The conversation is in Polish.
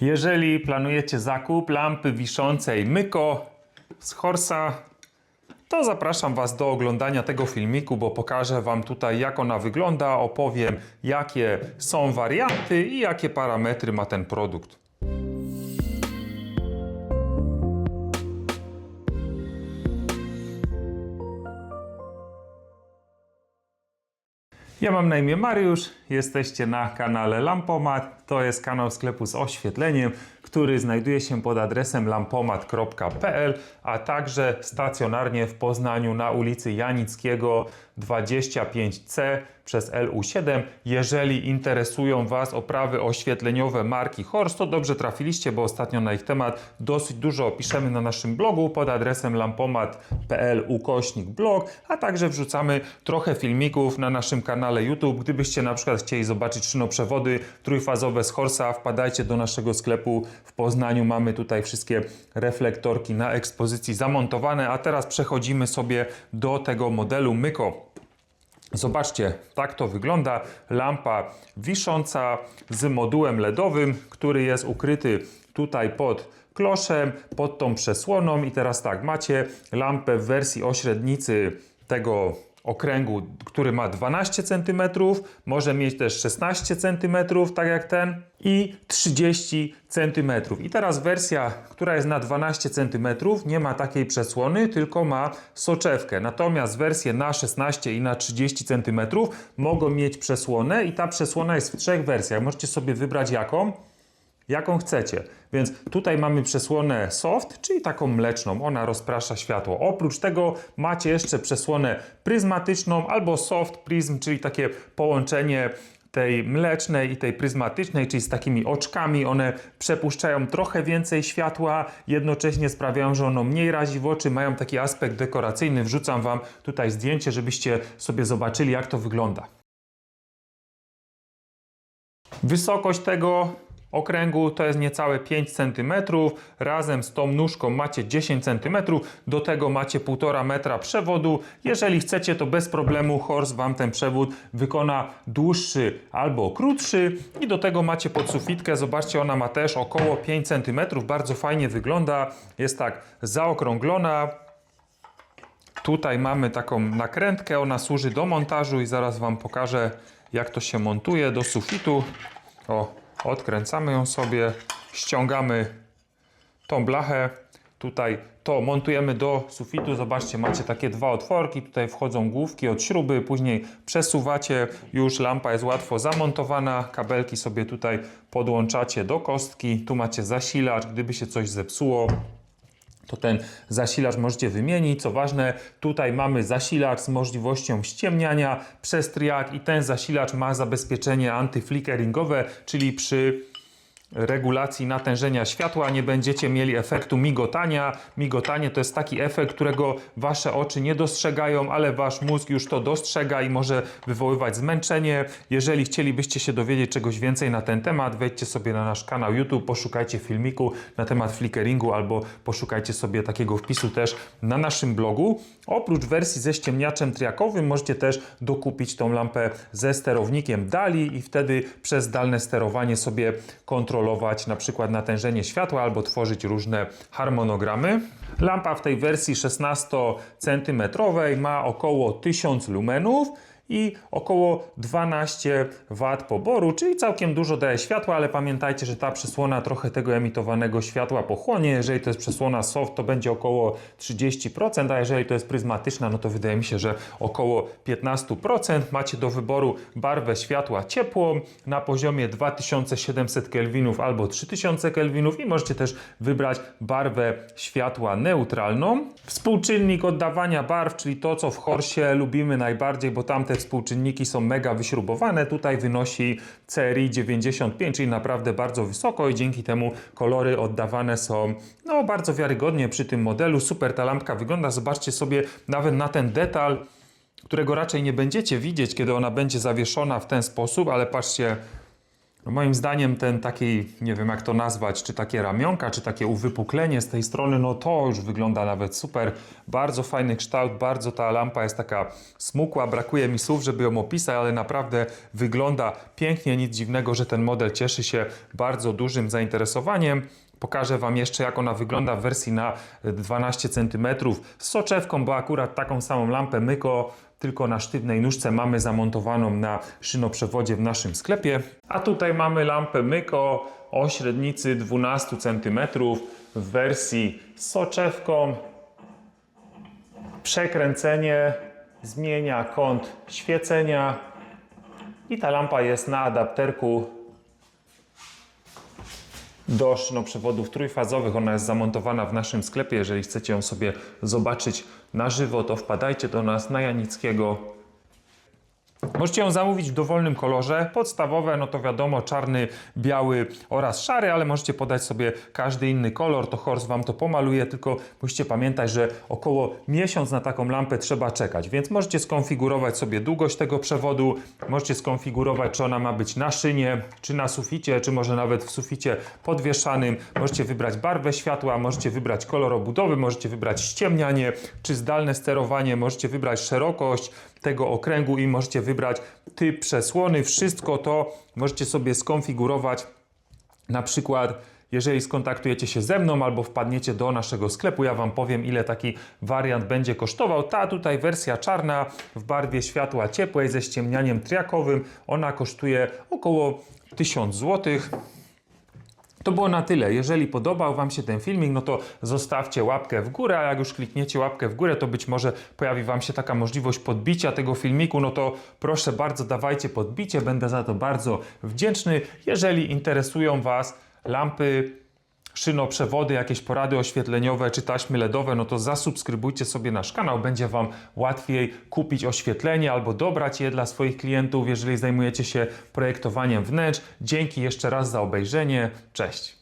Jeżeli planujecie zakup lampy wiszącej Myko z Horsa, to zapraszam Was do oglądania tego filmiku, bo pokażę Wam tutaj jak ona wygląda, opowiem jakie są warianty i jakie parametry ma ten produkt. Ja mam na imię Mariusz, jesteście na kanale Lampomat. To jest kanał sklepu z oświetleniem, który znajduje się pod adresem lampomat.pl, a także stacjonarnie w Poznaniu na ulicy Janickiego 25C przez LU7. Jeżeli interesują Was oprawy oświetleniowe marki Horst, to dobrze trafiliście, bo ostatnio na ich temat dosyć dużo piszemy na naszym blogu pod adresem lampomat.pl ukośnik blog, a także wrzucamy trochę filmików na naszym kanale YouTube. Gdybyście na przykład chcieli zobaczyć szynoprzewody trójfazowe z Horsa, wpadajcie do naszego sklepu w Poznaniu. Mamy tutaj wszystkie reflektorki na ekspozycji zamontowane, a teraz przechodzimy sobie do tego modelu Myko. Zobaczcie, tak to wygląda. Lampa wisząca z modułem LEDowym, który jest ukryty tutaj pod kloszem, pod tą przesłoną. I teraz tak, macie lampę w wersji o średnicy tego okręgu, który ma 12 cm, może mieć też 16 cm, tak jak ten, i 30 cm. I teraz wersja, która jest na 12 cm, nie ma takiej przesłony, tylko ma soczewkę. Natomiast wersje na 16 i na 30 cm mogą mieć przesłonę i ta przesłona jest w trzech wersjach. Możecie sobie wybrać jaką jaką chcecie. Więc tutaj mamy przesłonę soft, czyli taką mleczną, ona rozprasza światło. Oprócz tego macie jeszcze przesłonę pryzmatyczną albo soft prism, czyli takie połączenie tej mlecznej i tej pryzmatycznej, czyli z takimi oczkami. One przepuszczają trochę więcej światła, jednocześnie sprawiają, że ono mniej razi w oczy, mają taki aspekt dekoracyjny. Wrzucam Wam tutaj zdjęcie, żebyście sobie zobaczyli, jak to wygląda. Wysokość tego okręgu to jest niecałe 5 cm. Razem z tą nóżką macie 10 cm. Do tego macie 1,5 metra przewodu. Jeżeli chcecie, to bez problemu Horse Wam ten przewód wykona dłuższy albo krótszy. I do tego macie podsufitkę. Zobaczcie, ona ma też około 5 cm. Bardzo fajnie wygląda. Jest tak zaokrąglona. Tutaj mamy taką nakrętkę. Ona służy do montażu i zaraz Wam pokażę, jak to się montuje do sufitu. O, odkręcamy ją sobie, ściągamy tą blachę, tutaj to montujemy do sufitu, zobaczcie macie takie dwa otworki, tutaj wchodzą główki od śruby, później przesuwacie, już lampa jest łatwo zamontowana, kabelki sobie tutaj podłączacie do kostki, tu macie zasilacz, gdyby się coś zepsuło, to ten zasilacz możecie wymienić. Co ważne, tutaj mamy zasilacz z możliwością ściemniania przez triak i ten zasilacz ma zabezpieczenie antyflickeringowe, czyli przy regulacji natężenia światła nie będziecie mieli efektu migotania. Migotanie to jest taki efekt, którego wasze oczy nie dostrzegają, ale wasz mózg już to dostrzega i może wywoływać zmęczenie. Jeżeli chcielibyście się dowiedzieć czegoś więcej na ten temat, wejdźcie sobie na nasz kanał YouTube, poszukajcie filmiku na temat flickeringu albo poszukajcie sobie takiego wpisu też na naszym blogu. Oprócz wersji ze ściemniaczem triakowym możecie też dokupić tą lampę ze sterownikiem DALI i wtedy przez dalne sterowanie sobie kontrolować na przykład natężenie światła albo tworzyć różne harmonogramy. Lampa w tej wersji 16 cm ma około 1000 lumenów i około 12 W poboru, czyli całkiem dużo daje światła, ale pamiętajcie, że ta przysłona trochę tego emitowanego światła pochłonie. Jeżeli to jest przysłona soft, to będzie około 30%, a jeżeli to jest pryzmatyczna, no to wydaje mi się, że około 15%. Macie do wyboru barwę światła ciepłą na poziomie 2700 kelwinów albo 3000 kelwinów i możecie też wybrać barwę światła neutralną. Współczynnik oddawania barw, czyli to, co w Horsie lubimy najbardziej, bo tam te współczynniki są mega wyśrubowane. Tutaj wynosi CRI 95, czyli naprawdę bardzo wysoko i dzięki temu kolory oddawane są no, bardzo wiarygodnie przy tym modelu. Super ta lampka wygląda. Zobaczcie sobie nawet na ten detal, którego raczej nie będziecie widzieć, kiedy ona będzie zawieszona w ten sposób, ale patrzcie, No moim zdaniem ten taki, nie wiem jak to nazwać, czy takie ramionka, czy takie uwypuklenie z tej strony, no to już wygląda nawet super. Bardzo fajny kształt, bardzo ta lampa jest taka smukła, brakuje mi słów, żeby ją opisać, ale naprawdę wygląda pięknie, nic dziwnego, że ten model cieszy się bardzo dużym zainteresowaniem. Pokażę Wam jeszcze, jak ona wygląda w wersji na 12 cm z soczewką, bo akurat taką samą lampę Myko, tylko na sztywnej nóżce mamy zamontowaną na szynoprzewodzie w naszym sklepie. A tutaj mamy lampę Myko o średnicy 12 cm w wersji z soczewką. Przekręcenie zmienia kąt świecenia i ta lampa jest na adapterku do szynoprzewodów trójfazowych. Ona jest zamontowana w naszym sklepie. Jeżeli chcecie ją sobie zobaczyć na żywo, to wpadajcie do nas na Janickiego. Możecie ją zamówić w dowolnym kolorze. Podstawowe, no to wiadomo, czarny, biały oraz szary, ale możecie podać sobie każdy inny kolor. To Horst Wam to pomaluje, tylko musicie pamiętać, że około miesiąc na taką lampę trzeba czekać. Więc możecie skonfigurować sobie długość tego przewodu, możecie skonfigurować, czy ona ma być na szynie, czy na suficie, czy może nawet w suficie podwieszanym. Możecie wybrać barwę światła, możecie wybrać kolor obudowy, możecie wybrać ściemnianie, czy zdalne sterowanie, możecie wybrać szerokość tego okręgu i możecie wybrać typ przesłony. Wszystko to możecie sobie skonfigurować. Na przykład, jeżeli skontaktujecie się ze mną albo wpadniecie do naszego sklepu, ja Wam powiem, ile taki wariant będzie kosztował. Ta tutaj wersja czarna w barwie światła ciepłej ze ściemnianiem triakowym, ona kosztuje około 1000 złotych. To było na tyle. Jeżeli podobał Wam się ten filmik, no to zostawcie łapkę w górę, a jak już klikniecie łapkę w górę, to być może pojawi Wam się taka możliwość podbicia tego filmiku, no to proszę bardzo dawajcie podbicie, będę za to bardzo wdzięczny. Jeżeli interesują Was lampy, szynoprzewody, jakieś porady oświetleniowe czy taśmy LEDowe, no to zasubskrybujcie sobie nasz kanał, będzie Wam łatwiej kupić oświetlenie albo dobrać je dla swoich klientów, jeżeli zajmujecie się projektowaniem wnętrz. Dzięki jeszcze raz za obejrzenie. Cześć!